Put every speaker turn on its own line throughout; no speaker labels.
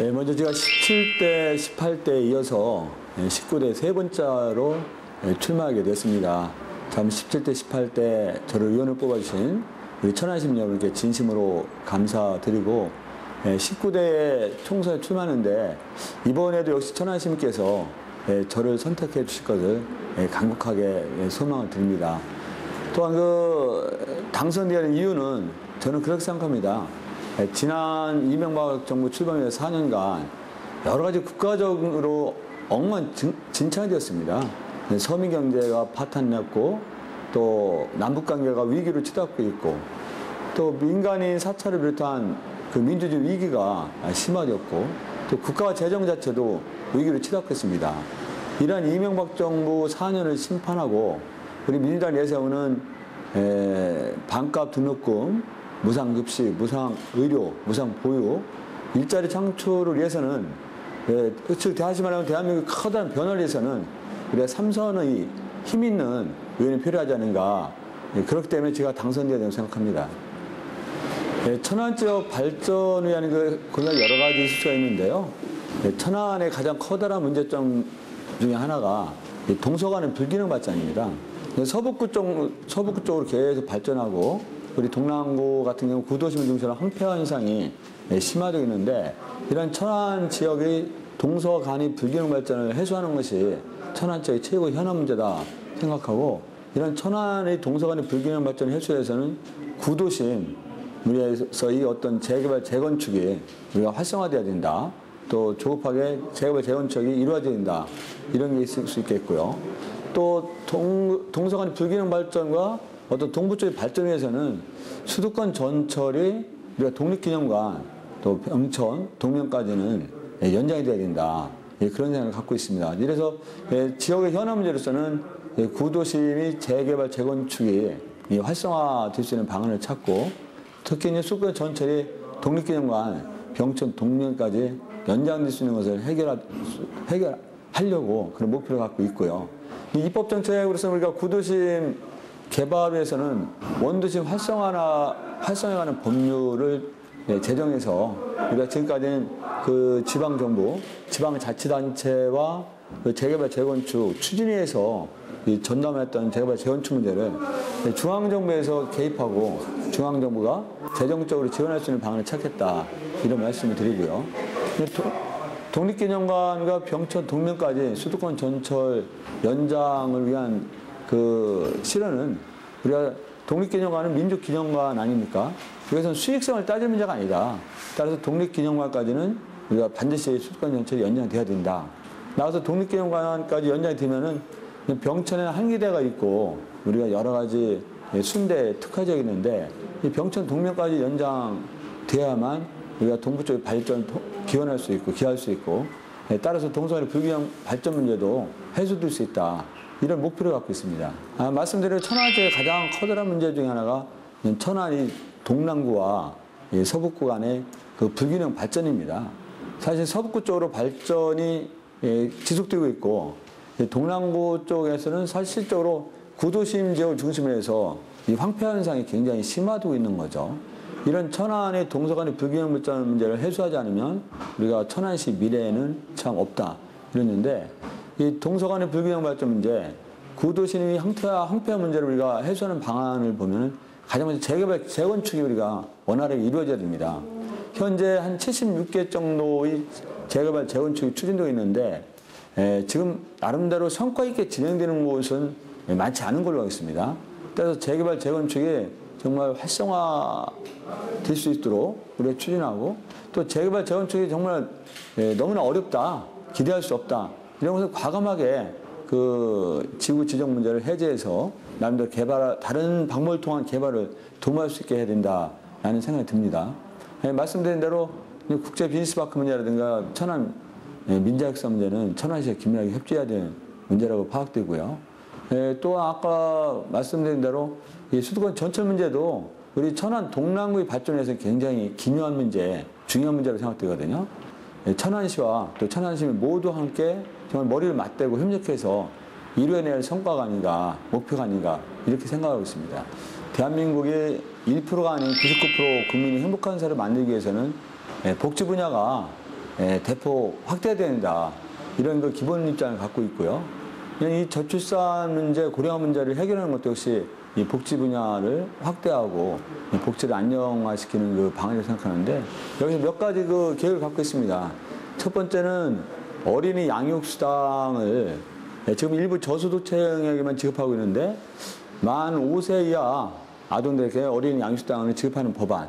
예, 먼저 제가 17대, 18대에 이어서 19대 세 번째로 예, 출마하게 됐습니다. 참 17대, 18대 저를 의원을 뽑아주신 우리 천안시민 여러분께 진심으로 감사드리고 19대 총선에 출마하는데 이번에도 역시 예, 저를 선택해 주실 것을 예, 간곡하게 예, 소망을 드립니다. 또한 그 당선되는 이유는 저는 그렇게 생각합니다. 예, 지난 이명박 정부 출범 이후 4년간 여러 가지 국가적으로 엉망진창이 되었습니다. 예, 서민 경제가 파탄났고 또 남북 관계가 위기로 치닫고 있고 또 민간인 사찰을 비롯한 그 민주주의 위기가 심화되었고 또 국가 재정 자체도 위기로 치닫고 있습니다. 이러한 이명박 정부 4년을 심판하고 우리 민주당 내세우는 에, 반값 등록금, 무상급식, 무상의료, 무상보육, 일자리 창출을 위해서는 예, 즉 다시 말하면 대한민국 커다란 변화를 위해서는 우리가 삼선의 힘 있는 의원이 필요하지 않은가 예, 그렇기 때문에 제가 당선되어야 된다고 생각합니다. 예, 천안 지역 발전을 위한 그 그날 여러 가지 이슈가 있는데요. 예, 천안의 가장 커다란 문제점 중에 하나가 이 동서간의 불균형 발전입니다. 서북구 쪽 서북구 쪽으로 계속 발전하고 우리 동남구 같은 경우 구도심을 중심으로 황폐화 현상이 예, 심화되고 있는데 이런 천안 지역의 동서 간의 불균형 발전을 해소하는 것이 천안 지역의 최고 현안 문제다 생각하고 이런 천안의 동서 간의 불균형 발전을 해소해서는 구도심 우리에서의 어떤 재개발 재건축이 우리가 활성화돼야 된다. 또 조급하게 재개발 재건축이 이루어져야 된다. 이런 게 있을 수 있겠고요. 또 동, 동서간 불균형 발전과 어떤 동부 쪽의 발전을 위해서는 수도권 전철이 우리가 독립기념관 또 병천, 동면까지는 예, 연장이 돼야 된다. 예, 그런 생각을 갖고 있습니다. 이래서 예, 지역의 현안 문제로서는 예, 구도심이 재개발 재건축이 이 활성화될 수 있는 방안을 찾고 특히 이제 수도권 전철이 독립기념관 병천 동면까지 연장될 수 있는 것을 해결하, 해결하려고 그런 목표를 갖고 있고요. 이 입법 정책으로서 우리가 구도심 개발을 위해서는 원도심 활성화나 활성화하는 법률을 예, 제정해서 우리가 지금까지는 그 지방 정부, 지방 자치단체와 그 재개발 재건축 추진위에서 이 전담했던 재개발 재건축 문제를 중앙 정부에서 개입하고 중앙 정부가 재정적으로 지원할 수 있는 방안을 찾겠다 이런 말씀을 드리고요. 독립기념관과 병천 동면까지 수도권 전철 연장을 위한 그 실현은 우리가 독립기념관은 민족기념관 아닙니까? 여기서는 수익성을 따질 문제가 아니다. 따라서 독립기념관까지는 우리가 반드시 수도권 전철이 연장돼야 된다. 나와서 독립기념관까지 연장이 되면은 병천에는 한기대가 있고 우리가 여러 가지 순대 특화적이 있는데 이 병천 동면까지 연장돼야만 우리가 동부 쪽의 발전 기원할 수 있고 기할 수 있고 따라서 동서간의 불균형 발전 문제도 해소될 수 있다. 이런 목표를 갖고 있습니다. 아, 말씀드린 천안 지역의 가장 커다란 문제 중에 하나가 천안이 동남구와 서북구 간의 그 불균형 발전입니다. 사실 서북구 쪽으로 발전이 지속되고 있고 동남구 쪽에서는 사실적으로 구도심 지역을 중심으로 해서 이 황폐화 현상이 굉장히 심화되고 있는 거죠. 이런 천안의 동서간의 불균형 발전 문제를 해소하지 않으면 우리가 천안시 미래에는 참 없다 이랬는데 이 동서간의 불균형 발전 문제, 구도심의 황폐화, 황폐화 문제를 우리가 해소하는 방안을 보면 가장 먼저 재개발, 재건축이 우리가 원활하게 이루어져야 됩니다. 현재 한 76개 정도의 재개발, 재건축이 추진되고 있는데 에, 지금 나름대로 성과 있게 진행되는 곳은 많지 않은 걸로 알겠습니다. 그래서 재개발, 재건축이 정말 활성화 될 수 있도록 우리가 추진하고 또 재개발, 재건축이 정말 에, 너무나 어렵다, 기대할 수 없다 이런 것을 과감하게 그 지구 지정 문제를 해제해서 남들 개발 다른 방법을 통한 개발을 도모할 수 있게 해야 된다라는 생각이 듭니다. 예, 말씀드린 대로 국제 비즈니스 파크 문제라든가 천안 예, 민자역사 문제는 천안시와 긴밀하게 협조해야 되는 문제라고 파악되고요. 예, 또 아까 말씀드린 대로 이 수도권 전철 문제도 우리 천안 동남구의 발전에서 굉장히 기묘한 문제, 중요한 문제로 생각되거든요. 예, 천안시와 또 천안시민 모두 함께 정말 머리를 맞대고 협력해서 이루어낼 성과가 아닌가, 목표가 아닌가, 이렇게 생각하고 있습니다. 대한민국의 1%가 아닌 99% 국민이 행복한 사회를 만들기 위해서는 복지 분야가 예, 대폭 확대된다. 이런 그 기본 입장을 갖고 있고요. 이 저출산 문제, 고령화 문제를 해결하는 것도 역시 이 복지 분야를 확대하고 이 복지를 안정화시키는 그 방안이라고 생각하는데 여기서 몇 가지 그 계획을 갖고 있습니다. 첫 번째는 어린이 양육수당을 예, 지금 일부 저소득층에게만 지급하고 있는데 만 5세 이하 아동들에게 어린이 양육수당을 지급하는 법안.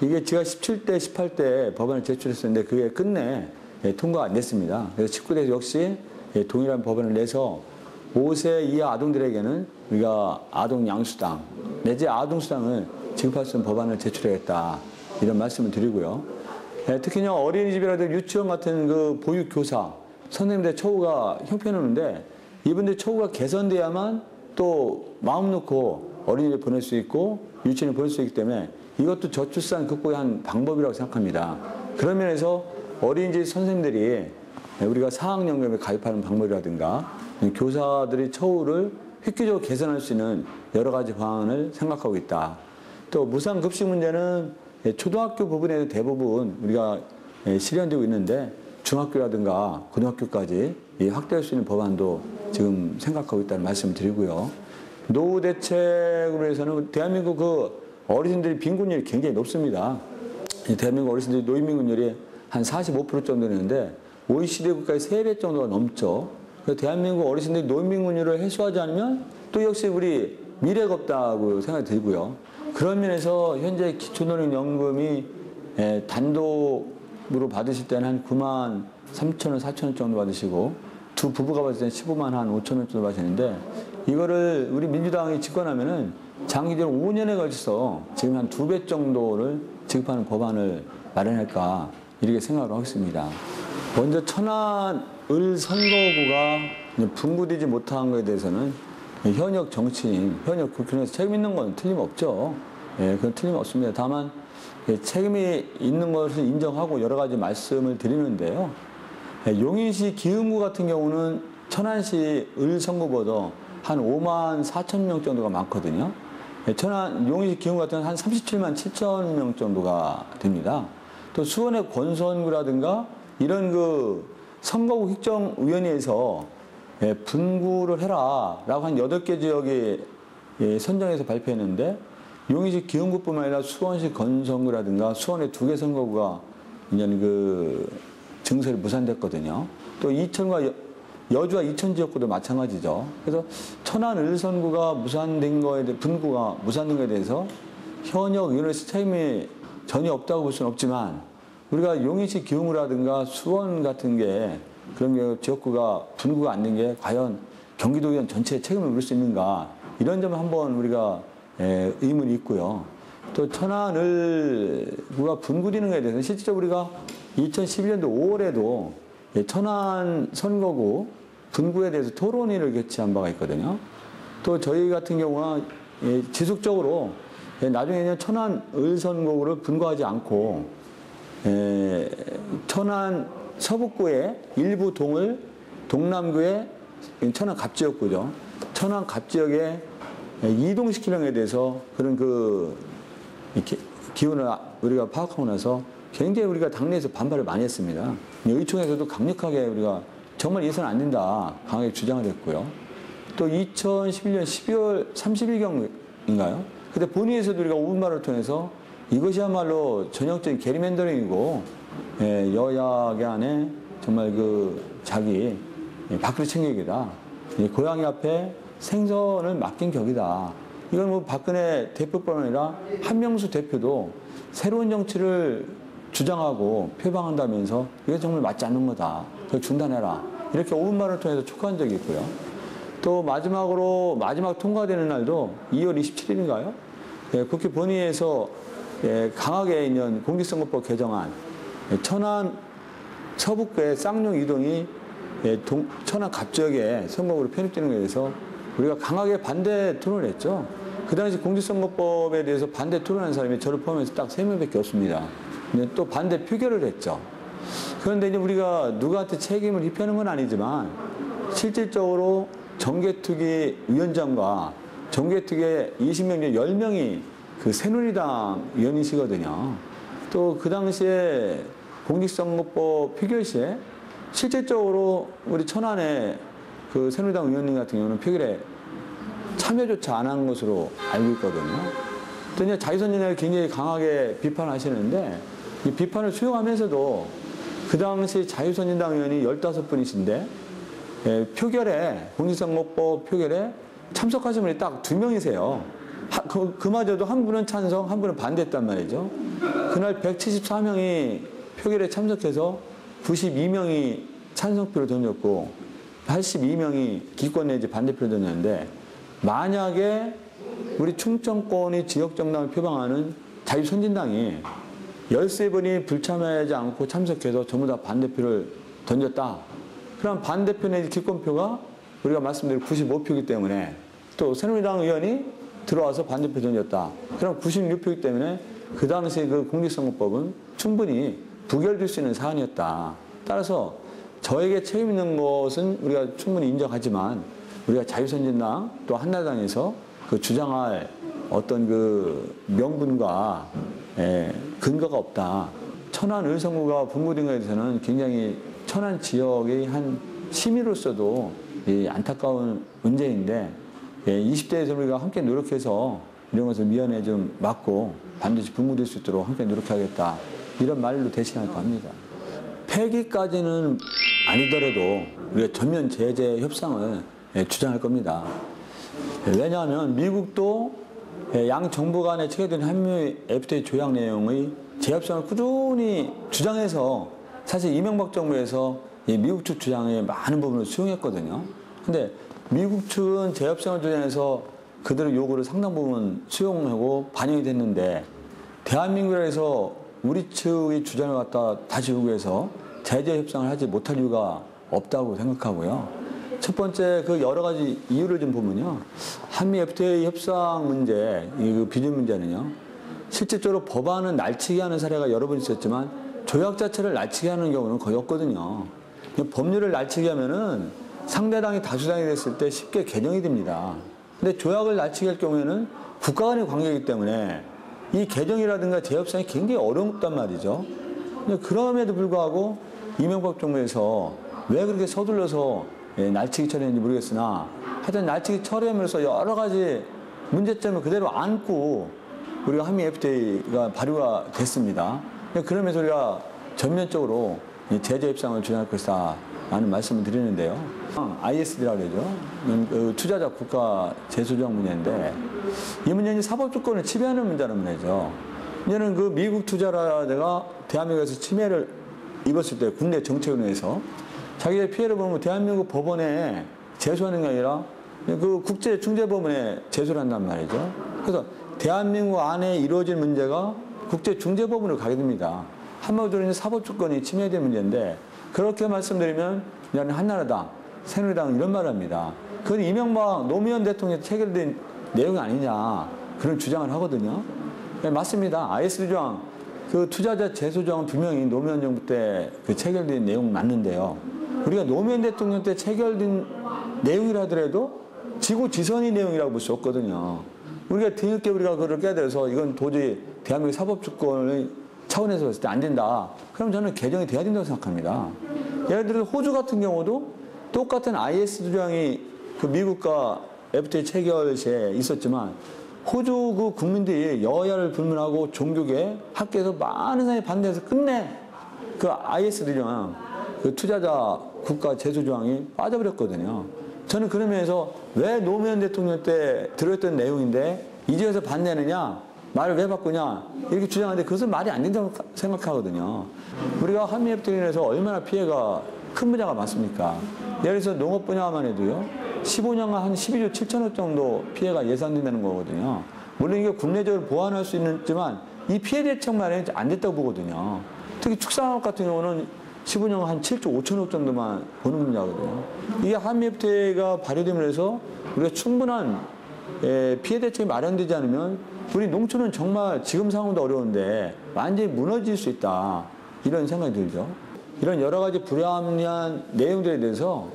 이게 제가 17대, 18대 법안을 제출했었는데 그게 끝내 예, 통과가 안 됐습니다. 그래서 19대 역시 예, 동일한 법안을 내서 5세 이하 아동들에게는 우리가 아동 양수당 내지 아동 수당을 지급할 수 있는 법안을 제출하겠다. 이런 말씀을 드리고요. 예, 특히나 어린이집이라든지 유치원 같은 그 보육교사, 선생님들 처우가 형편없는데 이분들 처우가 개선돼야만 또 마음 놓고 어린이를 보낼 수 있고 유치원을 보낼 수 있기 때문에 이것도 저출산 극복의 한 방법이라고 생각합니다. 그런 면에서 어린이집 선생님들이 우리가 사학연금에 가입하는 방법이라든가 교사들의 처우를 획기적으로 개선할 수 있는 여러 가지 방안을 생각하고 있다. 또 무상급식 문제는 초등학교 부분에도 대부분 우리가 실현되고 있는데 중학교라든가 고등학교까지 확대할 수 있는 법안도 지금 생각하고 있다는 말씀을 드리고요. 노후 대책으로 해서는 대한민국 그 어르신들이 빈곤율이 굉장히 높습니다. 이 대한민국 어르신들이 노인 빈곤율이 한 45% 정도 되는데 OECD 국가의 3배 정도가 넘죠. 그래서 대한민국 어르신들이 노인 빈곤율을 해소하지 않으면 또 역시 우리 미래가 없다고 생각이 들고요. 그런 면에서 현재 기초노령연금이 에, 단독으로 받으실 때는 한 9만 3천 원, 4천 원 정도 받으시고 두 부부가 받을 때는 15만 한 5천 원 정도 받으시는데 이거를 우리 민주당이 집권하면은 장기적으로 5년에 걸쳐서 지금 한 두 배 정도를 지급하는 법안을 마련할까 이렇게 생각을 하고 있습니다. 먼저 천안 을 선거구가 분구되지 못한 것에 대해서는 현역 정치인, 현역 국회의원에서 책임 있는 건 틀림없죠. 예, 그건 틀림없습니다. 다만 예, 책임이 있는 것을 인정하고 여러 가지 말씀을 드리는데요. 예, 용인시 기흥구 같은 경우는 천안시 을 선거보다 한 5만 4천 명 정도가 많거든요. 예, 천안 용인시 기흥구 같은 한 37만 7천 명 정도가 됩니다. 또 수원의 권선구라든가 이런 그 선거구 획정위원회에서 예, 분구를 해라라고 한 8개 지역에 예, 선정해서 발표했는데 용인시 기흥구뿐만 아니라 수원시 건선구라든가 수원의 두 개 선거구가 이제 그 증설이 무산됐거든요. 또 이천과 여, 여주와 이천 지역구도 마찬가지죠. 그래서 천안 을선구가 무산된 거에 대해 분구가 무산된 거에 대해서 현역 위원회에서 책임이 전혀 없다고 볼 수는 없지만 우리가 용인시 기흥구라든가 수원 같은 게 그런 경우 지역구가 분구가 안 된 게 과연 경기도 의원 전체의 책임을 물을 수 있는가 이런 점을 한번 우리가 에, 의문이 있고요. 또 천안을구가 분구되는 것에 대해서 실질적으로 우리가 2011년도 5월에도 예, 천안 선거구 분구에 대해서 토론회를 개최한 바가 있거든요. 또 저희 같은 경우는 예, 지속적으로 예, 나중에는 천안 을 선거구를 분구하지 않고 에, 천안 서북구의 일부 동을 동남구의 천안 갑지역구죠. 천안 갑지역에 이동시키는 에 대해서 그런 그 이렇게 기운을 우리가 파악하고 나서 굉장히 우리가 당내에서 반발을 많이 했습니다. 의총에서도 강력하게 우리가 정말 예선 안 된다 강하게 주장을 했고요. 또 2011년 12월 30일경인가요? 그때 본회의에서도 우리가 5분 말을 통해서 이것이야말로 전형적인 게리맨더링이고 예, 여야계 안에 정말 그 자기 밥그릇 챙기기다. 고양이 앞에 생선을 맡긴 격이다. 이건 뭐 박근혜 대표뿐 아니라 한명수 대표도 새로운 정치를 주장하고 표방한다면서 이게 정말 맞지 않는 거다. 그걸 중단해라. 이렇게 5분 말을 통해서 촉구한 적이 있고요. 또 마지막으로 마지막 통과되는 날도 2월 27일인가요? 예, 국회 본회의에서 예, 강하게 있는 공직선거법 개정안 예, 천안 서북구의 쌍용 이동이 예, 동, 천안 갑지역에 선거구로 편입되는 것에 대해서 우리가 강하게 반대 토론을 했죠. 그 당시 공직선거법에 대해서 반대 토론한 사람이 저를 포함해서 딱 세 명밖에 없습니다. 근데 또 반대 표결을 했죠. 그런데 이제 우리가 누구한테 책임을 입히는 건 아니지만 실질적으로 정개특위 위원장과 정개특위의 20명 중 10명이 그 새누리당 위원이시거든요. 또 그 당시에 공직선거법 표결 시에 실질적으로 우리 천안의 그 새누리당 의원님 같은 경우는 표결에 참여조차 안 한 것으로 알고 있거든요. 또 이제 자유선진을 굉장히 강하게 비판하시는데 이 비판을 수용하면서도 그 당시 자유선진당 의원이 15분이신데 예, 표결에 공직선거법 표결에 참석하신 분이 딱 두 명이세요. 하- 그, 그마저도 한 분은 찬성, 한 분은 반대했단 말이죠. 그날 174명이 표결에 참석해서 92명이 찬성표를 던졌고 82명이 기권 내지 반대표를 던졌는데 만약에 우리 충청권이 지역정당을 표방하는 자유선진당이 13번이 불참하지 않고 참석해서 전부 다 반대표를 던졌다. 그럼 반대표 내지 기권표가 우리가 말씀드린 95표이기 때문에 또 새누리당 의원이 들어와서 반대표 던졌다. 그럼 96표이기 때문에 그 당시 그 공직선거법은 충분히 부결될 수 있는 사안이었다. 따라서 저에게 책임 있는 것은 우리가 충분히 인정하지만 우리가 자유선진당 또 한나라당에서 그 주장할 어떤 그 명분과 예, 근거가 없다. 천안 의성구가 분구된 것에 대해서는 굉장히 천안 지역의 한 시민으로서도 이 안타까운 문제인데 예, 20대에서 우리가 함께 노력해서 이런 것을 미연에 좀 막고 반드시 분구될 수 있도록 함께 노력하겠다. 이런 말로 대신할까 합니다. 폐기까지는 아니더라도 우리가 전면 제재 협상을 예, 주장할 겁니다. 예, 왜냐하면 미국도 예, 양 정부 간에 체결된 한미 FTA 조약 내용의 재협상을 꾸준히 주장해서 사실 이명박 정부에서 이 미국 측 주장의 많은 부분을 수용했거든요. 근데 미국 측은 재협상을 주장해서 그들의 요구를 상당 부분 수용하고 반영이 됐는데 대한민국에서 우리 측의 주장을 갖다 다시 요구해서 제재 협상을 하지 못할 이유가 없다고 생각하고요. 첫 번째 그 여러 가지 이유를 좀 보면요. 한미 FTA 협상 문제, 이그 비준 문제는요. 실질적으로 법안은 날치기 하는 사례가 여러 번 있었지만 조약 자체를 날치기 하는 경우는 거의 없거든요. 법률을 날치기 하면은 상대당이 다수당이 됐을 때 쉽게 개정이 됩니다. 근데 조약을 날치기 할 경우에는 국가 간의 관계이기 때문에 이 개정이라든가 재협상이 굉장히 어렵단 말이죠. 그럼에도 불구하고 이명박 정부에서 왜 그렇게 서둘러서 예, 날치기 처리했는지 모르겠으나 하여튼 날치기 처리하면서 여러 가지 문제점을 그대로 안고 우리가 한미 FTA가 발효가 됐습니다. 그러면서 우리가 전면적으로 이 제재 협상을 주장할 것이다. 라는 말씀을 드리는데요. ISD라고 그러죠. 그 투자자 국가 재소정 문제인데 이 문제는 사법 주권을 침해하는 문제라는 문제죠. 이제는 그 미국 투자자가 대한민국에서 침해를 입었을 때 국내 정책으로 해서 자기의 피해를 보면 대한민국 법원에 제소하는 게 아니라 그 국제 중재법원에 제소를 한단 말이죠. 그래서 대한민국 안에 이루어질 문제가 국제 중재법원으로 가게 됩니다. 한마디로 사법 주권이 침해된 문제인데 그렇게 말씀드리면 이제는 한나라당, 새누리당 이런 말을 합니다. 그건 이명박 노무현 대통령이 체결된 내용이 아니냐 그런 주장을 하거든요. 네, 맞습니다. IS 조항 그 투자자 제소 조항 두 명이 노무현 정부 때 그 체결된 내용 맞는데요. 우리가 노무현 대통령 때 체결된 내용이라 하더라도 지고지선의 내용이라고 볼 수 없거든요. 우리가 뒤늦게 우리가 그걸 깨달아서 이건 도저히 대한민국 사법주권의 차원에서 봤을 때 안 된다. 그럼 저는 개정이 돼야 된다고 생각합니다. 예를 들어 호주 같은 경우도 똑같은 IS 조항이 그 미국과 FTA 체결 시에 있었지만 호주 그 국민들이 여야를 불문하고 종교계 학계에서 많은 사람이 반대해서 끝내 그 IS 조항 그 투자자 국가 제소 조항이 빠져버렸거든요. 저는 그러면서 왜 노무현 대통령 때 들었던 내용인데 이제 와서 반대느냐 말을 왜 바꾸냐 이렇게 주장하는데 그것은 말이 안 된다고 생각하거든요. 우리가 한미 협정에서 얼마나 피해가 큰 분야가 많습니까? 예를 들어서 농업 분야만 해도요. 15년간 한 12조 7천억 정도 피해가 예상된다는 거거든요. 물론 이게 국내적으로 보완할 수 있지만 이 피해 대책만이 안 됐다고 보거든요. 특히 축산업 같은 경우는 15년 한 7조 5천억 정도만 보는 분야거든요. 이게 한미 FTA가 발효되면서 우리가 충분한 예, 피해 대책이 마련되지 않으면 우리 농촌은 정말 지금 상황도 어려운데 완전히 무너질 수 있다. 이런 생각이 들죠. 이런 여러 가지 불합리한 내용들에 대해서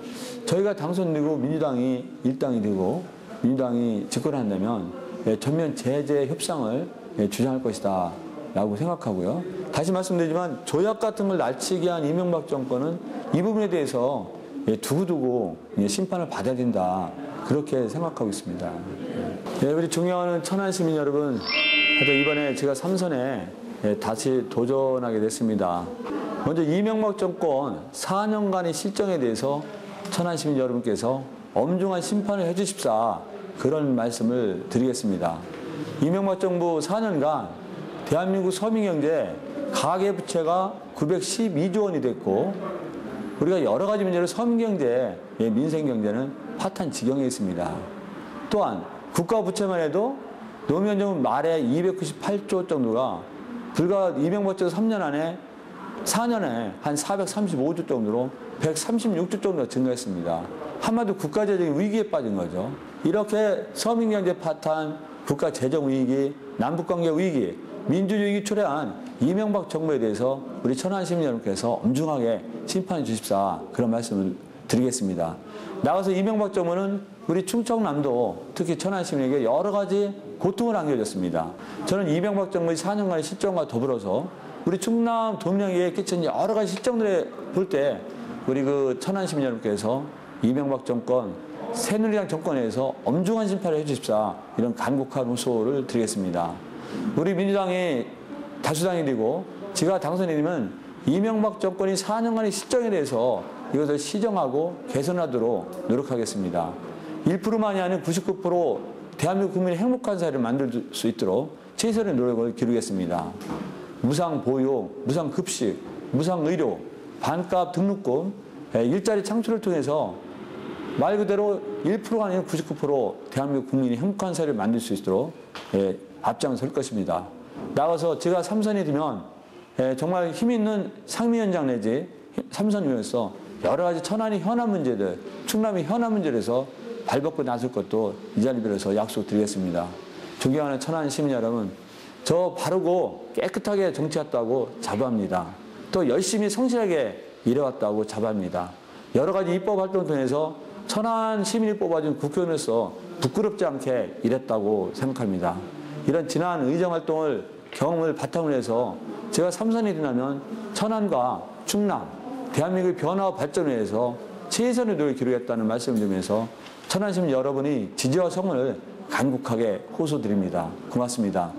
저희가 당선되고 민주당이 일당이 되고 민주당이 집권을 한다면 예, 전면 제재 협상을 예, 주장할 것이다. 라고 생각하고요. 다시 말씀드리지만 조약 같은 걸 날치게 한 이명박 정권은 이 부분에 대해서 예, 두고두고 예, 심판을 받아야 된다. 그렇게 생각하고 있습니다. 예, 우리 존경하는 천안 시민 여러분, 하여튼 이번에 제가 삼선에 예, 다시 도전하게 됐습니다. 먼저 이명박 정권 4년간의 실정에 대해서 천안 시민 여러분께서 엄중한 심판을 해주십사 그런 말씀을 드리겠습니다. 이명박 정부 4년간 대한민국 서민경제 가계부채가 912조 원이 됐고 우리가 여러 가지 문제로 서민경제, 예, 민생경제는 파탄 지경에 있습니다. 또한 국가 부채만 해도 노무현 정부 말에 298조 정도가 불과 이명박 정부 3년 안에 4년에 한 435조 정도로 136조 정도가 증가했습니다. 한마디로 국가 재정이 위기에 빠진 거죠. 이렇게 서민 경제 파탄, 국가 재정 위기, 남북 관계 위기, 민주주의 초래한 이명박 정부에 대해서 우리 천안 시민 여러분께서 엄중하게 심판해 주십사 그런 말씀을 드리겠습니다. 나가서 이명박 정부는 우리 충청남도 특히 천안 시민에게 여러 가지 고통을 안겨줬습니다. 저는 이명박 정부의 4년간의 실정과 더불어서 우리 충남 도민에게 끼친 여러 가지 실정들에 볼때 우리 그 천안 시민 여러분께서 이명박 정권 새누리당 정권에서 엄중한 심판을 해주십사 이런 간곡한 호소를 드리겠습니다. 우리 민주당이 다수당이 되고 제가 당선이 되면 이명박 정권이 4년간의 실정에 대해서 이것을 시정하고 개선하도록 노력하겠습니다. 1%만이 아닌 99% 대한민국 국민의 행복한 사회를 만들 수 있도록 최선의 노력을 기르겠습니다. 무상 보육, 무상 급식, 무상 의료, 반값 등록금, 예, 일자리 창출을 통해서 말 그대로 1%가 아닌 99% 대한민국 국민이 행복한 사회를 만들 수 있도록 예, 앞장설 것입니다. 나가서 제가 삼선이 되면 예, 정말 힘 있는 상미위원장 내지 삼선위원서 여러 가지 천안의 현안 문제들, 충남의 현안 문제에서 발벗고 나설 것도 이 자리 빌어서 약속드리겠습니다. 존경하는 천안 시민 여러분, 저 바르고 깨끗하게 정치했다고 자부합니다. 또 열심히 성실하게 일해왔다고 자부합니다. 여러 가지 입법 활동을 통해서 천안 시민이 뽑아준 국회의원으로서 부끄럽지 않게 일했다고 생각합니다. 이런 지난 의정 활동을 경험을 바탕으로 해서 제가 삼선이 되면 천안과 충남, 대한민국의 변화와 발전을 위해서 최선의 노력을 기르겠다는 말씀을 드리면서 천안 시민 여러분이 지지와 성을 간곡하게 호소드립니다. 고맙습니다.